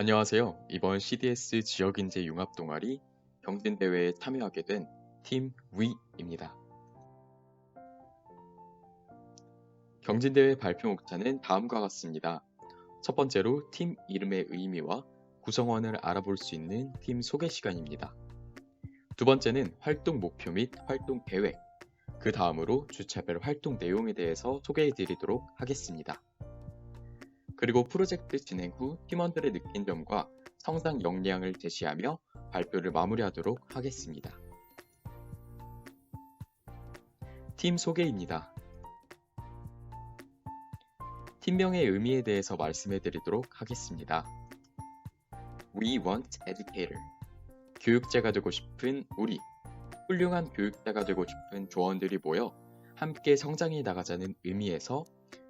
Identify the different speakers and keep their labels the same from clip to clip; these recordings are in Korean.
Speaker 1: 안녕하세요. 이번 CDS 지역인재 융합 동아리 경진대회에 참여하게 된 팀 위입니다. 경진대회 발표 목차는 다음과 같습니다. 첫 번째로 팀 이름의 의미와 구성원을 알아볼 수 있는 팀 소개 시간입니다. 두 번째는 활동 목표 및 활동 계획, 그 다음으로 주차별 활동 내용에 대해서 소개해 드리도록 하겠습니다. 그리고 프로젝트 진행 후 팀원들의 느낀 점과 성장 역량을 제시하며 발표를 마무리하도록 하겠습니다. 팀 소개입니다. 팀명의 의미에 대해서 말씀해 드리도록 하겠습니다. We want educator. 교육자가 되고 싶은 우리, 훌륭한 교육자가 되고 싶은 조원들이 모여 함께 성장해 나가자는 의미에서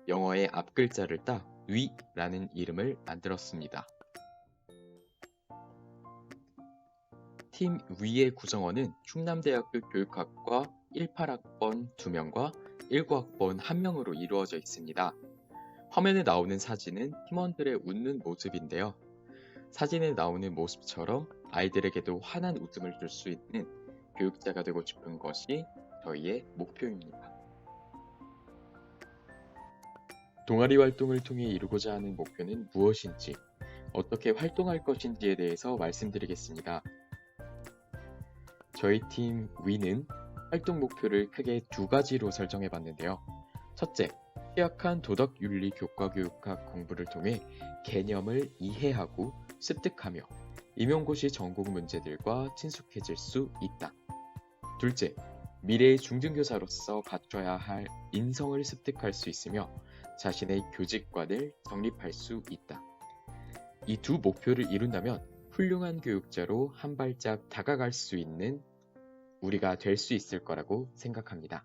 Speaker 1: 영어의 앞글자를 따 위라는 이름을 만들었습니다. 팀 위의 구성원은 충남대학교 교육학과 18학번 2명과 19학번 1명으로 이루어져 있습니다. 화면에 나오는 사진은 팀원들의 웃는 모습인데요. 사진에 나오는 모습처럼 아이들에게도 환한 웃음을 줄 수 있는 교육자가 되고 싶은 것이 저희의 목표입니다. 동아리 활동을 통해 이루고자 하는 목표는 무엇인지, 어떻게 활동할 것인지에 대해서 말씀드리겠습니다. 저희 팀 위는 활동 목표를 크게 두 가지로 설정해 봤는데요. 첫째, 취약한 도덕윤리 교과교육학 공부를 통해 개념을 이해하고 습득하며 임용고시 전공 문제들과 친숙해질 수 있다. 둘째, 미래의 중등교사로서 갖춰야 할 인성을 습득할 수 있으며 자신의 교직관을 정립할 수 있다. 이 두 목표를 이룬다면 훌륭한 교육자로 한 발짝 다가갈 수 있는 우리가 될 수 있을 거라고 생각합니다.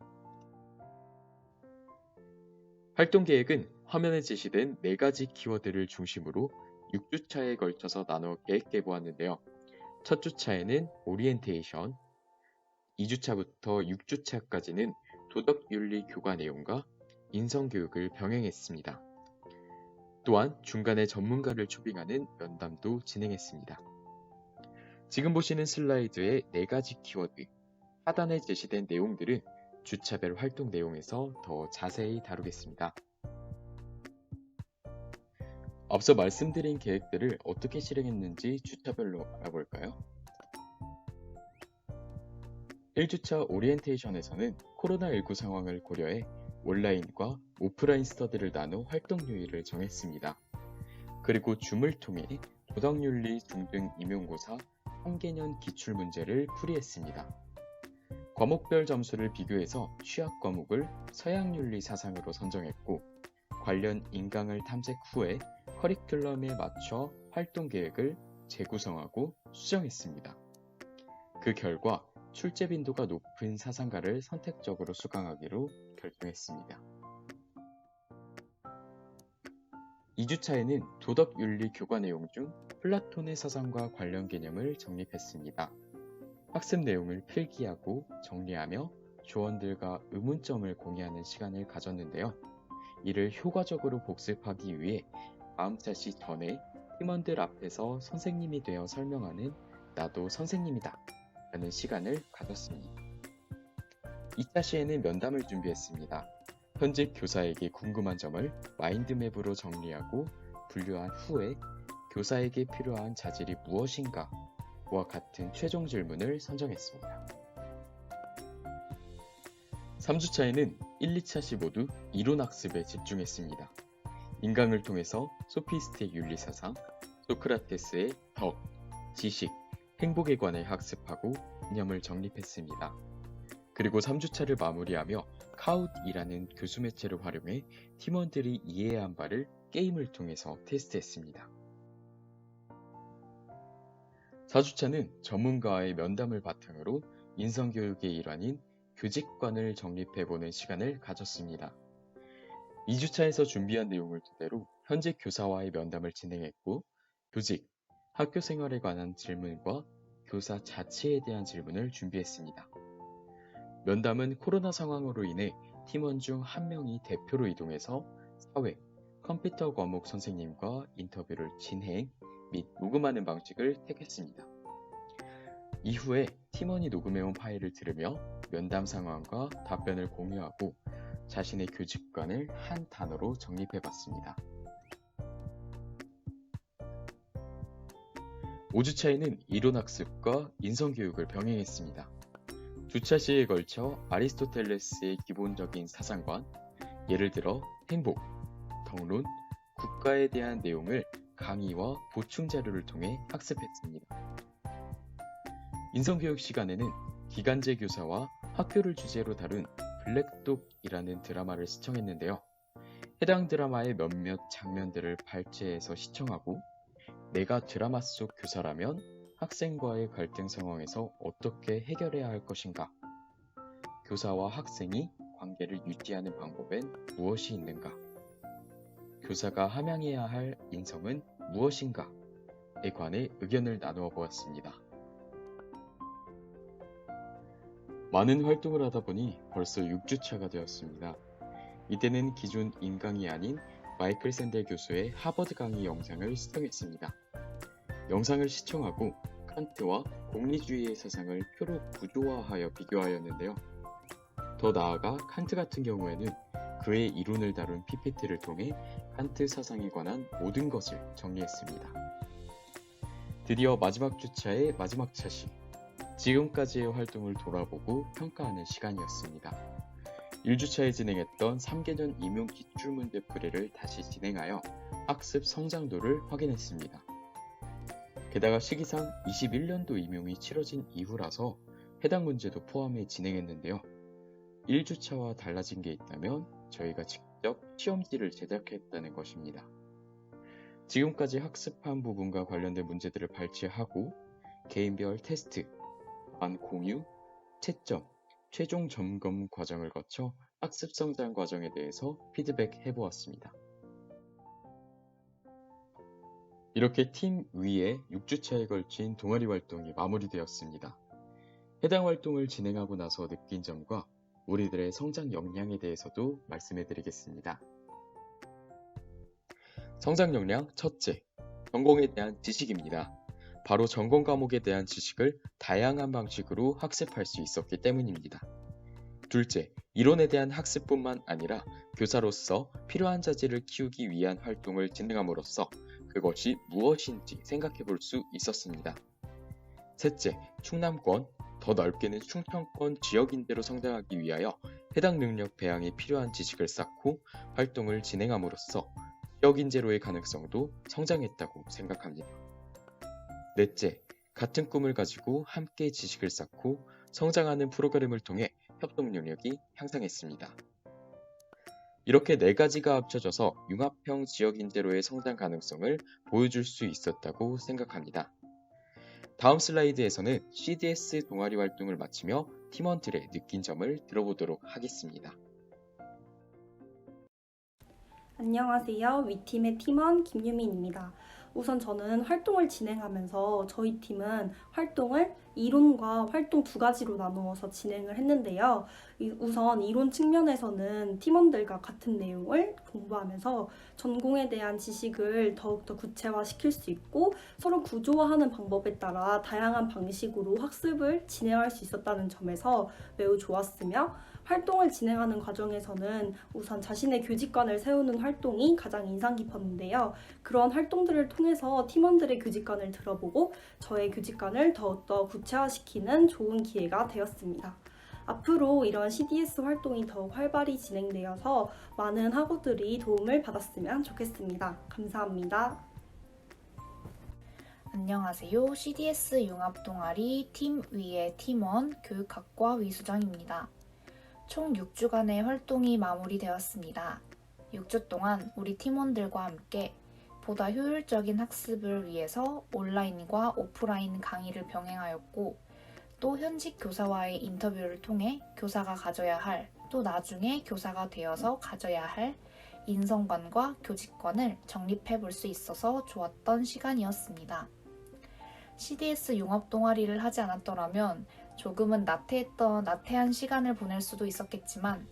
Speaker 1: 활동 계획은 화면에 제시된 4가지 키워드를 중심으로 6주차에 걸쳐서 나눠 계획해 보았는데요. 첫 주차에는 오리엔테이션, 2주차부터 6주차까지는 도덕윤리 교과 내용과 인성교육을 병행했습니다. 또한 중간에 전문가를 초빙하는 면담도 진행했습니다. 지금 보시는 슬라이드의 4가지 키워드, 하단에 제시된 내용들은 주차별 활동 내용에서 더 자세히 다루겠습니다. 앞서 말씀드린 계획들을 어떻게 실행했는지 주차별로 알아볼까요? 1주차 오리엔테이션에서는 코로나19 상황을 고려해 온라인과 오프라인 스터디를 나눠 활동 요일을 정했습니다. 그리고 줌을 통해 도덕윤리 중등 임용고사 3개년 기출 문제를 풀이했습니다. 과목별 점수를 비교해서 취약 과목을 서양윤리 사상으로 선정했고 관련 인강을 탐색 후에 커리큘럼에 맞춰 활동 계획을 재구성하고 수정했습니다. 그 결과 출제 빈도가 높은 사상가를 선택적으로 수강하기로 결정했습니다. 2주차에는 도덕윤리 교과 내용 중 플라톤의 사상과 관련 개념을 정립했습니다. 학습 내용을 필기하고 정리하며 조원들과 의문점을 공유하는 시간을 가졌는데요. 이를 효과적으로 복습하기 위해 마음차시 전에 팀원들 앞에서 선생님이 되어 설명하는 나도 선생님이다 라는 시간을 가졌습니다. 2차 시에는 면담을 준비했습니다. 현직 교사에게 궁금한 점을 마인드맵으로 정리하고 분류한 후에 교사에게 필요한 자질이 무엇인가 와 같은 최종 질문을 선정했습니다. 3주차에는 1, 2차 시 모두 이론 학습에 집중했습니다. 인강을 통해서 소피스틱 윤리사상, 소크라테스의 덕, 지식, 행복에 관해 학습하고 이념을 정립했습니다. 그리고 3주차를 마무리하며 카웃이라는 교수 매체를 활용해 팀원들이 이해해야 한 바를 게임을 통해서 테스트했습니다. 4주차는 전문가와의 면담을 바탕으로 인성교육의 일환인 교직관을 정립해보는 시간을 가졌습니다. 2주차에서 준비한 내용을 토대로 현직 교사와의 면담을 진행했고, 교직, 학교 생활에 관한 질문과 교사 자체에 대한 질문을 준비했습니다. 면담은 코로나 상황으로 인해 팀원 중 한 명이 대표로 이동해서 사회, 컴퓨터 과목 선생님과 인터뷰를 진행 및 녹음하는 방식을 택했습니다. 이후에 팀원이 녹음해온 파일을 들으며 면담 상황과 답변을 공유하고 자신의 교직관을 한 단어로 정립해봤습니다. 5주차에는 이론학습과 인성교육을 병행했습니다. 주차 시에 걸쳐 아리스토텔레스의 기본적인 사상관, 예를 들어 행복, 덕론, 국가에 대한 내용을 강의와 보충 자료를 통해 학습했습니다. 인성교육 시간에는 기간제 교사와 학교를 주제로 다룬 블랙독이라는 드라마를 시청했는데요. 해당 드라마의 몇몇 장면들을 발췌해서 시청하고 내가 드라마 속 교사라면 학생과의 갈등 상황에서 어떻게 해결해야 할 것인가? 교사와 학생이 관계를 유지하는 방법엔 무엇이 있는가? 교사가 함양해야 할 인성은 무엇인가? 에 관해 의견을 나누어 보았습니다. 많은 활동을 하다 보니 벌써 6주차가 되었습니다. 이때는 기존 인강이 아닌 마이클 샌델 교수의 하버드 강의 영상을 시청했습니다. 영상을 시청하고 칸트와 공리주의의 사상을 표로 구조화하여 비교하였는데요. 더 나아가 칸트 같은 경우에는 그의 이론을 다룬 PPT를 통해 칸트 사상에 관한 모든 것을 정리했습니다. 드디어 마지막 주차의 마지막 차시, 지금까지의 활동을 돌아보고 평가하는 시간이었습니다. 1주차에 진행했던 3개년 임용 기출문제 풀이를 다시 진행하여 학습 성장도를 확인했습니다. 게다가 시기상 21년도 임용이 치러진 이후라서 해당 문제도 포함해 진행했는데요. 1주차와 달라진 게 있다면 저희가 직접 시험지를 제작했다는 것입니다. 지금까지 학습한 부분과 관련된 문제들을 발췌하고 개인별 테스트, 반 공유, 채점, 최종 점검 과정을 거쳐 학습 성장 과정에 대해서 피드백 해보았습니다. 이렇게 팀 위에 6주차에 걸친 동아리 활동이 마무리되었습니다. 해당 활동을 진행하고 나서 느낀 점과 우리들의 성장 역량에 대해서도 말씀해 드리겠습니다. 성장 역량 첫째, 전공에 대한 지식입니다. 바로 전공 과목에 대한 지식을 다양한 방식으로 학습할 수 있었기 때문입니다. 둘째, 이론에 대한 학습뿐만 아니라 교사로서 필요한 자질을 키우기 위한 활동을 진행함으로써 그것이 무엇인지 생각해 볼 수 있었습니다. 셋째, 충남권, 더 넓게는 충청권 지역 인재로 성장하기 위하여 해당 능력 배양에 필요한 지식을 쌓고 활동을 진행함으로써 지역 인재로의 가능성도 성장했다고 생각합니다. 넷째, 같은 꿈을 가지고 함께 지식을 쌓고 성장하는 프로그램을 통해 협동 능력이 향상했습니다. 이렇게 네 가지가 합쳐져서 융합형 지역인재로의 성장 가능성을 보여줄 수 있었다고 생각합니다. 다음 슬라이드에서는 CDS 동아리 활동을 마치며 팀원들의 느낀 점을 들어보도록 하겠습니다.
Speaker 2: 안녕하세요. 위팀의 팀원 김유민입니다. 우선 저는 활동을 진행하면서 저희 팀은 활동을 이론과 활동 두 가지로 나누어서 진행을 했는데요. 이- 우선 이론 측면에서는 팀원들과 같은 내용을 공부하면서 전공에 대한 지식을 더욱더 구체화시킬 수 있고 서로 구조화하는 방법에 따라 다양한 방식으로 학습을 진행할 수 있었다는 점에서 매우 좋았으며 활동을 진행하는 과정에서는 우선 자신의 교직관을 세우는 활동이 가장 인상 깊었는데요. 그런 활동들을 통해서 팀원들의 교직관을 들어보고 저의 교직관을 더욱더 구체화시키는 좋은 기회가 되었습니다. 앞으로 이런 CDS 활동이 더욱 활발히 진행되어서 많은 학우들이 도움을 받았으면 좋겠습니다. 감사합니다.
Speaker 3: 안녕하세요. CDS 융합 동아리 팀 위의 팀원 교육학과 위수정입니다. 총 6주간의 활동이 마무리되었습니다. 6주 동안 우리 팀원들과 함께 보다 효율적인 학습을 위해서 온라인과 오프라인 강의를 병행하였고 또 현직 교사와의 인터뷰를 통해 교사가 가져야 할 또 나중에 교사가 되어서 가져야 할 인성관과 교직관을 정립해 볼 수 있어서 좋았던 시간이었습니다. CDS 융합 동아리를 하지 않았더라면 조금은 나태했던 나태한 시간을 보낼 수도 있었겠지만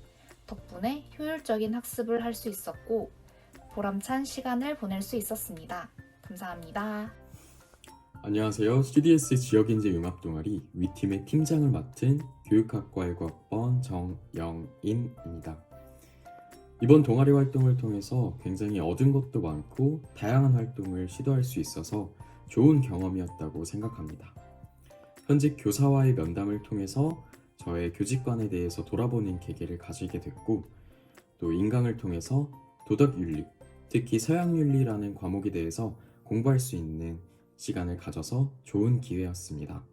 Speaker 3: 덕분에 효율적인 학습을 할 수 있었고 보람찬 시간을 보낼 수 있었습니다. 감사합니다.
Speaker 1: 안녕하세요. CDS 지역인재 융합 동아리 위팀의 팀장을 맡은 교육학과 1학번 정영인입니다. 이번 동아리 활동을 통해서 굉장히 얻은 것도 많고 다양한 활동을 시도할 수 있어서 좋은 경험이었다고 생각합니다. 현직 교사와의 면담을 통해서 저의 교직관에 대해서 돌아보는 계기를 가지게 됐고 또 인강을 통해서 도덕윤리, 특히 서양윤리라는 과목에 대해서 공부할 수 있는 시간을 가져서 좋은 기회였습니다.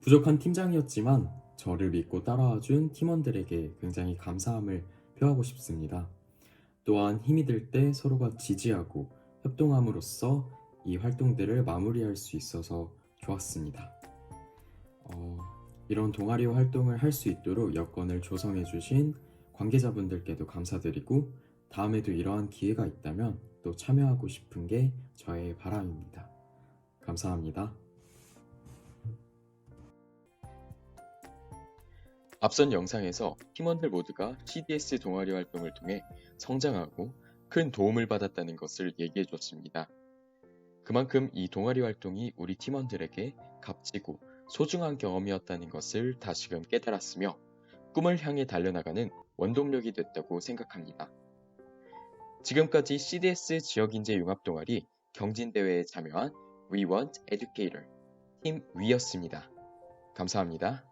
Speaker 1: 부족한 팀장이었지만 저를 믿고 따라와준 팀원들에게 굉장히 감사함을 표하고 싶습니다. 또한 힘이 들 때 서로가 지지하고 협동함으로써 이 활동들을 마무리할 수 있어서 좋았습니다. 어, 이런 동아리 활동을 할 수 있도록 여건을 조성해 주신 관계자분들께도 감사드리고 다음에도 이러한 기회가 있다면 또 참여하고 싶은 게 저의 바람입니다. 감사합니다.
Speaker 4: 앞선 영상에서 팀원들 모두가 CDS 동아리 활동을 통해 성장하고 큰 도움을 받았다는 것을 얘기해 줬습니다. 그만큼 이 동아리 활동이 우리 팀원들에게 값지고 소중한 경험이었다는 것을 다시금 깨달았으며 꿈을 향해 달려나가는 원동력이 됐다고 생각합니다. 지금까지 CDS 지역인재 융합 동아리 경진대회에 참여한 We Want Educator 팀 위였습니다. 감사합니다.